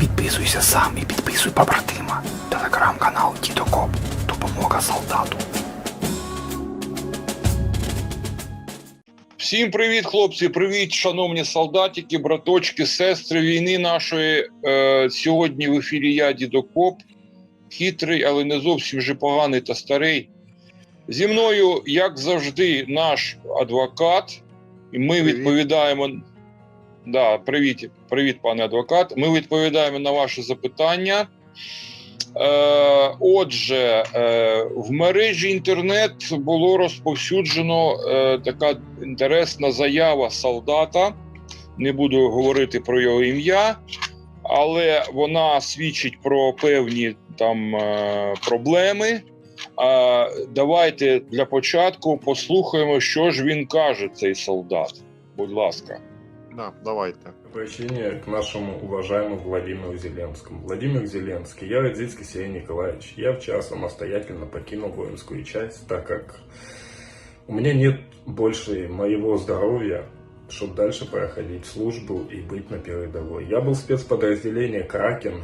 Підписуйся сам і підписуй побратима. Телеграм-канал Дідокоп. Допомога солдату. Всім привіт, хлопці! Привіт, шановні солдатики, браточки, сестри війни нашої. Е, сьогодні в ефірі я Дідокоп, хитрий, але не зовсім вже поганий та старий. Зі мною, як завжди, наш адвокат. І ми Привіт. відповідаємо. Да, привіт, привіт, пане адвокат. Ми відповідаємо на ваші запитання. Е, отже, е, в мережі інтернет було розповсюджено е, така інтересна заява солдата. Не буду говорити про його ім'я, але вона свідчить про певні там е, проблеми. Е, давайте для початку послухаємо, що ж він каже, цей солдат. Будь ласка. Да, давайте. Обращение к нашему уважаемому Владимиру Зеленскому. Владимир Зеленский, я Родзинский Сергей Николаевич. Я вчера самостоятельно покинул воинскую часть, так как у меня нет больше моего здоровья, чтобы дальше проходить службу и быть на передовой. Я был в спецподразделении «Кракен»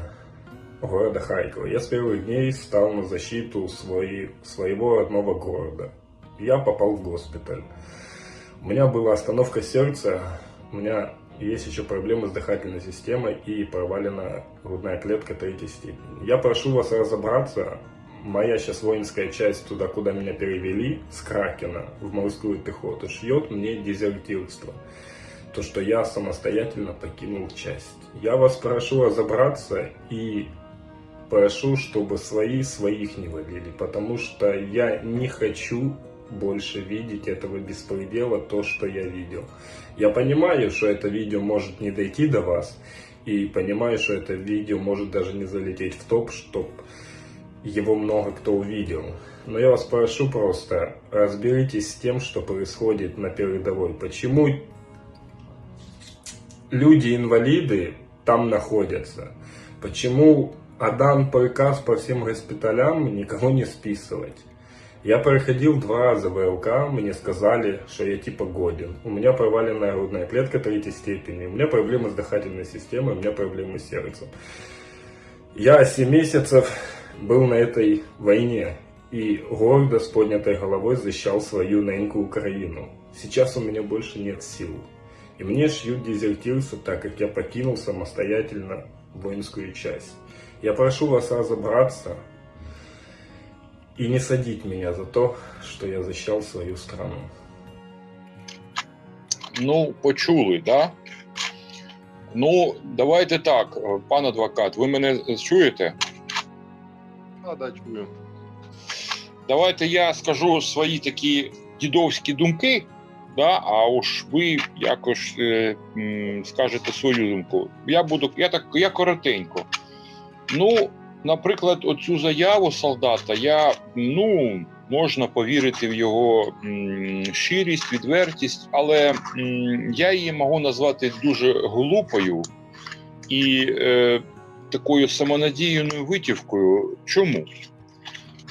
города Харькова. Я с первых дней стал на защиту своей, своего родного города. Я попал в госпиталь. У меня была остановка сердца, у меня есть еще проблемы с дыхательной системой и провалена грудная клетка третьей степени. Я прошу вас разобраться. Моя сейчас воинская часть туда, куда меня перевели, с Кракена в морскую пехоту, шьет мне дезертирство. То, что я самостоятельно покинул часть. Я вас прошу разобраться и прошу, чтобы свои своих не валили, потому что я не хочу больше видеть этого беспредела, то, что я видел. Я понимаю, что это видео может не дойти до вас, и понимаю, что это видео может даже не залететь в топ, чтоб его много кто увидел. Но я вас прошу просто, разберитесь с тем, что происходит на передовой. Почему люди-инвалиды там находятся? Почему отдан приказ по всем госпиталям никого не списывать? Я проходил два раза ВЛК, мне сказали, что я типа годен. У меня проваленная грудная клетка третьей степени, у меня проблемы с дыхательной системой, у меня проблемы с сердцем. Я 7 месяцев был на этой войне и гордо с поднятой головой защищал свою неньку Украину. Сейчас у меня больше нет сил. И мне шьют дезертирство, так как я покинул самостоятельно воинскую часть. Я прошу вас разобраться и не садить меня за то, что я защищал свою страну. Ну, почули, да? Ну, давайте так, е, пан адвокат, ви мене чуєте? А, да, чую. Давайте я скажу свої такі дідовські думки, да, а уж ви якось е, м, скажете свою думку. Я буду, я так, я коротенько. Ну, наприклад, оцю заяву солдата, я, ну, можна повірити в його щирість, відвертість, але я її можу назвати дуже глупою і е, такою самонадіяною витівкою. Чому?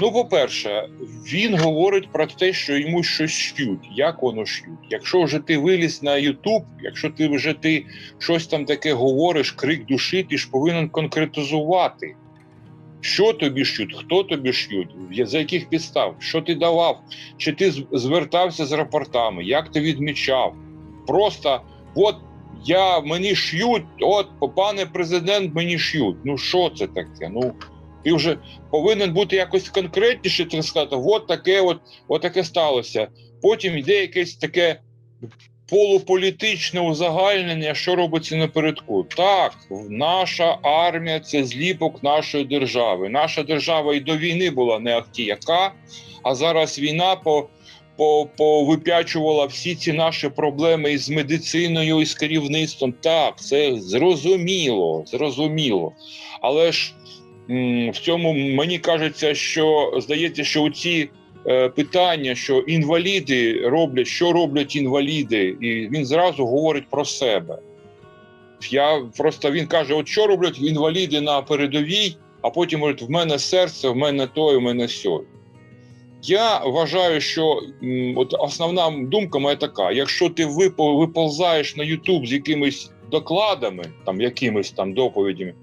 Ну, по-перше, він говорить про те, що йому щось ш'ють. Як воно ш'ють? Якщо вже ти виліз на Ютуб, якщо ти вже ти щось там таке говориш, крик душі, ти ж повинен конкретизувати. Що тобі ш'ють, хто тобі ш'ють, за яких підстав, що ти давав, чи ти звертався з рапортами, як ти відмічав. Просто от я мені ш'ють, от пане президент, мені ш'ють. Ну що це таке? Ну ти вже повинен бути якось конкретніше, так сказати, от таке, от, от таке сталося. Потім йде якесь таке полуполітичне узагальнення, що робиться напередку. Так, наша армія це зліпок нашої держави. Наша держава і до війни була не ахті яка, а зараз війна по. по- Повип'ячувала всі ці наші проблеми із медициною, і з керівництвом. Так, це зрозуміло, зрозуміло. Але ж в цьому мені кажеться, що здається, що у ці питання, що інваліди роблять, що роблять інваліди, і він зразу говорить про себе. Я просто він каже: от що роблять інваліди на передовій, а потім говорить: в мене серце, в мене то, в мене сьо. Я вважаю, що от основна думка моя така: якщо ти випо- виползаєш на YouTube з якимись докладами, там якимись там доповідями.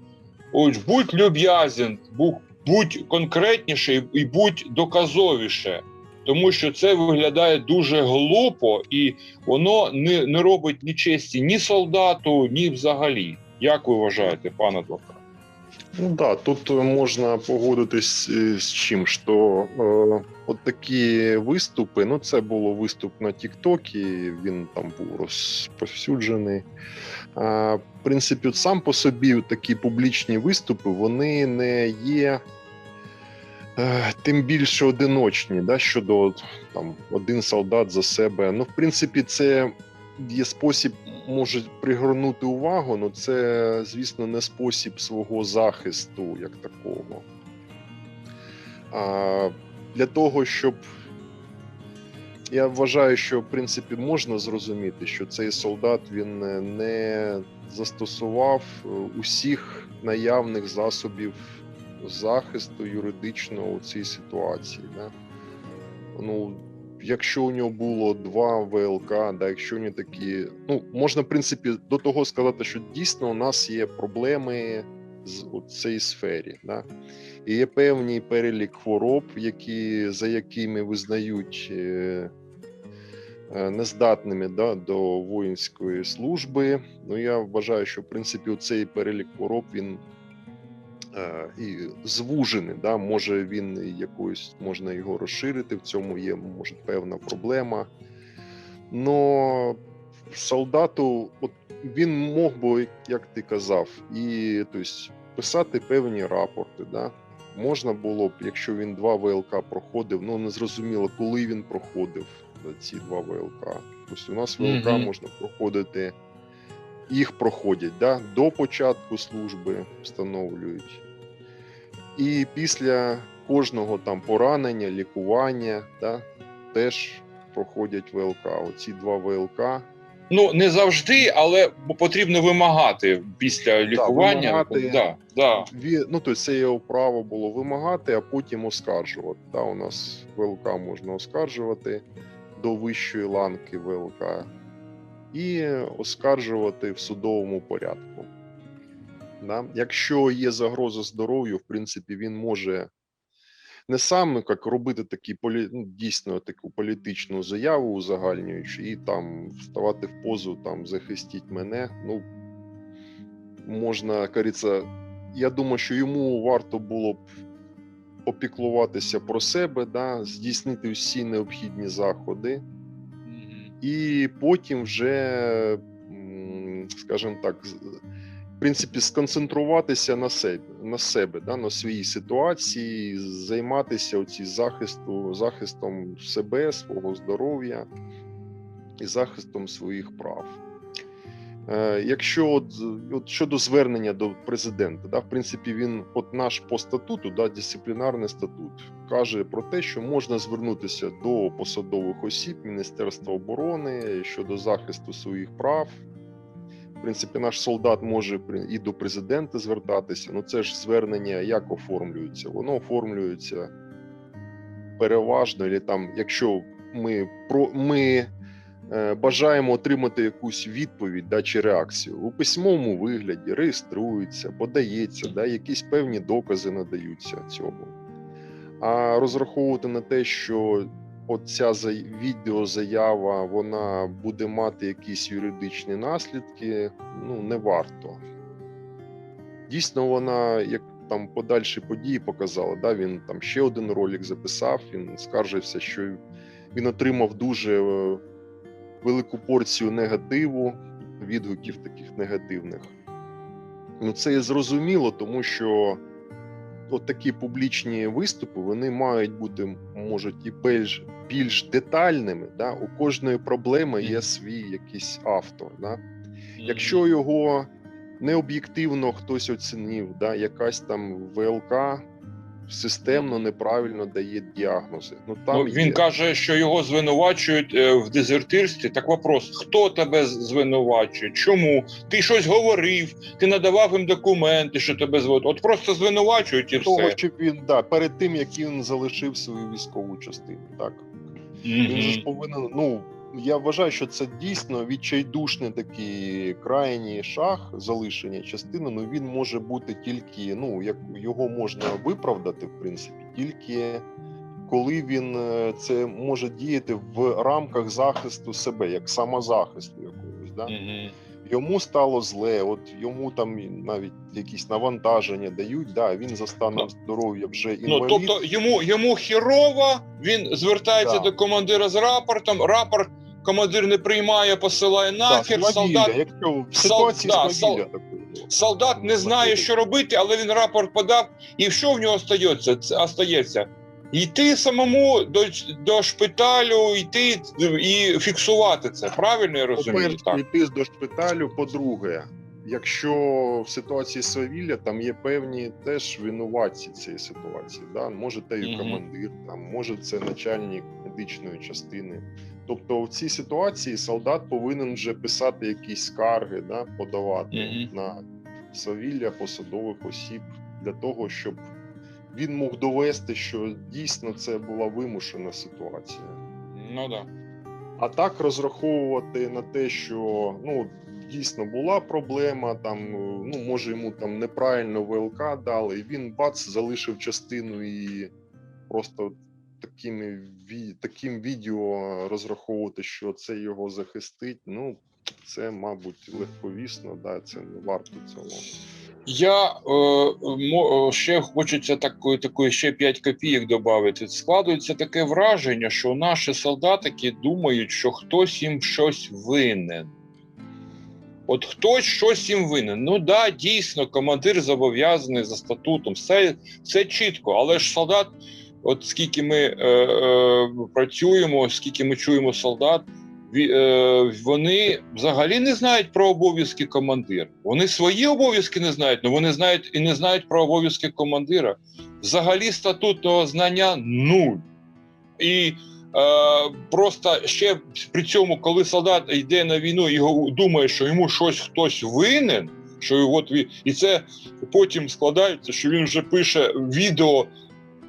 Ось будь люб'язен, будь, будь конкретніше і будь доказовіше. Тому що це виглядає дуже глупо і воно не, не робить ні честі ні солдату, ні взагалі. Як ви вважаєте, пан адвокат? Ну да, тут можна погодитись е, з чим, що е, от такі виступи, ну це було виступ на Тіктокі, він там був розповсюджений. А, в принципі, сам по собі такі публічні виступи, вони не є е, тим більше одиночні, да, щодо там один солдат за себе. Ну, в принципі, це є спосіб може пригорнути увагу, але це, звісно, не спосіб свого захисту як такого. А для того, щоб я вважаю, що в принципі можна зрозуміти, що цей солдат він е, не застосував е, усіх наявних засобів захисту юридичного у цій ситуації. Да? Ну, якщо у нього було два ВЛК, да, якщо у такі. Ну, можна, в принципі, до того сказати, що дійсно у нас є проблеми з у цій сфері. Да? І є певний перелік хвороб, які, за якими визнають е, е, нездатними да, до воїнської служби. Ну, я вважаю, що в принципі цей перелік хвороб він і звужений. Да? Може він якоюсь можна його розширити. В цьому є може певна проблема. Но солдату, от він мог би, як ти казав, і тобто, писати певні рапорти. Да? Можна було б, якщо він два ВЛК проходив, ну не зрозуміло, коли він проходив да, ці два ВЛК. Тобто у нас ВЛК Мгм. можна проходити, їх проходять да, до початку служби, встановлюють. І після кожного там поранення, лікування, да, теж проходять ВЛК. Оці два ВЛК. Ну не завжди, але потрібно вимагати після лікування. вимагати. Да, да. Ві- ну, тобто це його право було вимагати, а потім оскаржувати. Да, у нас ВЛК можна оскаржувати до вищої ланки ВЛК і оскаржувати в судовому порядку. Да? Якщо є загроза здоров'ю, в принципі, він може не сам ну, як робити такі полі... ну, дійсно таку політичну заяву узагальнюючи, і там вставати в позу, там захистіть мене. Ну можна кажеться, я думаю, що йому варто було б попіклуватися про себе, да, здійснити всі необхідні заходи, і потім вже, скажімо так, в принципі, сконцентруватися на себе, на себе, да, на своїй ситуації, займатися оці захисту, захистом себе, свого здоров'я і захистом своїх прав. Е, Якщо от, от щодо звернення до президента, да, в принципі, він, от наш по статуту, да, дисциплінарний статут, каже про те, що можна звернутися до посадових осіб Міністерства оборони щодо захисту своїх прав. В принципі, наш солдат може і до президента звертатися. Ну це ж звернення як оформлюється? Воно оформлюється переважно, і там, якщо ми про ми е, бажаємо отримати якусь відповідь да, чи реакцію у письмовому вигляді, реєструється, подається, да, якісь певні докази надаються цьому. А розраховувати на те, що от ця за- відеозаява вона буде мати якісь юридичні наслідки, ну не варто. Дійсно, вона, як там подальші події показали, да, він там ще один ролик записав, він скаржився, що він отримав дуже е, велику порцію негативу, відгуків таких негативних. Ну, це і зрозуміло, тому що от такі публічні виступи вони мають бути, можуть і більш, більш детальними. Да? У кожної проблеми є свій якийсь автор. Да? Якщо його не об'єктивно хтось оцінив, да, якась там ВЛК системно неправильно дає діагнози. Ну там Ну, він є. каже, що його звинувачують е, в дезертирстві. Так вопрос: хто тебе звинувачує? Чому? Ти щось говорив, ти надавав їм документи, що тебе звинувачують. От просто звинувачують і того, все. щоб він да, перед тим як він залишив свою військову частину. Так він же ж повинен. Ну я вважаю, що це дійсно відчайдушний такий крайній шаг залишення частини. Ну він може бути тільки, ну як його можна виправдати, в принципі, тільки коли він е, це може діяти в рамках захисту себе, як самозахисту якогось. Да? Мгм. Йому стало зле, от йому там навіть якісь навантаження дають. Да, він за станом Ну, здоров'я вже Ну, тобто йому, йому хірово, він звертається Да. до командира з рапортом, рапорт командир не приймає, посилає Да, нахер, свавілля, солдат якщо в ситуації да, сол- Солдат не знає, що робити, але він рапорт подав. І що в нього остається? Остається? Йти самому до, до шпиталю, йти і фіксувати це. Правильно я розумію? По-перше, Так. йти до шпиталю. По-друге, якщо в ситуації свавілля там є певні теж винуватці цієї ситуації. Да? Може, те і командир, там, може, це начальник медичної частини. Тобто, в цій ситуації солдат повинен вже писати якісь скарги, да? подавати Мгм. на свавілля посадових осіб для того, щоб він мог довести, що дійсно це була вимушена ситуація. Ну да. А так розраховувати на те, що ну дійсно була проблема, там ну може йому там неправильно ВЛК дали, і він бац залишив частину і просто такими таким відео розраховувати, що це його захистить. Ну це, мабуть, легковісно, да, це не варто цього. Я е, е, ще хочеться такої, такої ще 5 копійок додати. Складується таке враження, що наші солдатики думають, що хтось їм щось винен. От хтось щось їм винен. Ну да, дійсно, командир зобов'язаний за статутом. Все, все чітко, але ж солдат, от скільки ми е, е, працюємо, скільки ми чуємо солдат, е, вони взагалі не знають про обов'язки командира. Вони свої обов'язки не знають, але вони знають і не знають про обов'язки командира. Взагалі статутного знання нуль. І е, просто ще при цьому, коли солдат йде на війну і думає, що йому щось хтось винен, що от і це потім складається, що він вже пише відео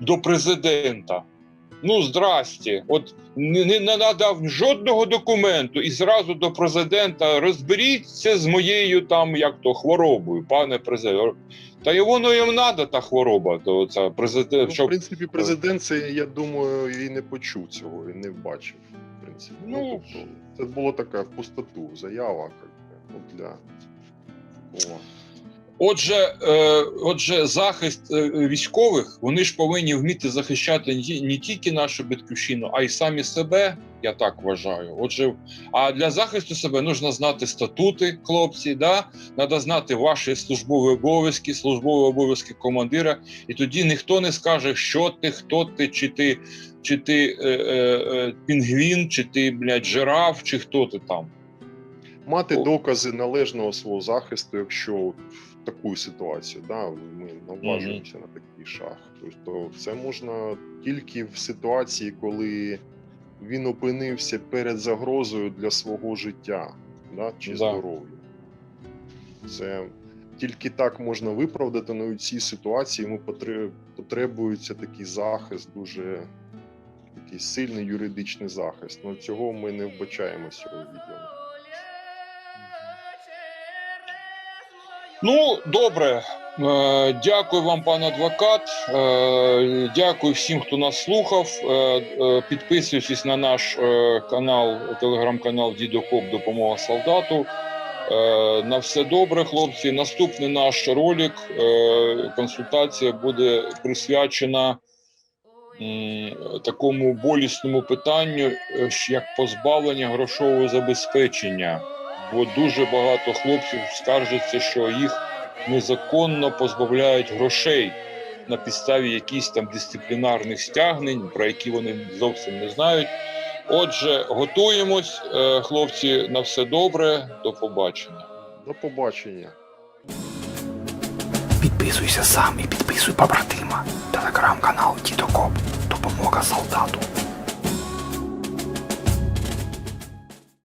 до президента. Ну, здрасте, от не, не надав жодного документу і зразу до президента розберіться з моєю там як то хворобою, пане президент. Та й воно їм надо, та хвороба, то ця президент, Ну, в принципі, президент це, я думаю, і не почув цього, і не бачив. В принципі, ну, Ну, тобто, це було така в пустоту заява, як ну, для такого. Отже, е, отже, захист е, військових вони ж повинні вміти захищати не не тільки нашу батьківщину, а й самі себе. Я так вважаю. Отже, а для захисту себе потрібно знати статути, хлопці. Да? Треба знати ваші службові обов'язки, службові обов'язки командира. І тоді ніхто не скаже, що ти, хто ти, чи ти, чи ти е, е, е, пінгвін, чи ти блядь, жираф, чи хто ти там. Мати докази належного свого захисту, якщо таку ситуацію, да, ми наважуємося на такий шаг. Тобто це можна тільки в ситуації, коли він опинився перед загрозою для свого життя да, чи Да. здоров'я. Це тільки так можна виправдати, але у цій ситуації йому потребується такий захист, дуже такий сильний юридичний захист. Ну цього ми не вбачаємо з цього відео. Ну, добре. Е, Дякую вам, пан адвокат. Е, Дякую всім, хто нас слухав. Е, Підписуйтесь на наш канал, телеграм-канал Дідокоп Допомога солдату. На все добре, хлопці. Наступний наш ролик, консультація буде присвячена такому болісному питанню, як позбавлення грошового забезпечення бо дуже багато хлопців скаржаться, що їх незаконно позбавляють грошей на підставі якихось там дисциплінарних стягнень, про які вони зовсім не знають. Отже, готуємось, е, хлопці, на все добре. До побачення. До побачення. Підписуйся сам і підписуй побратима. Телеграм-канал Дідокоп. Допомога солдату.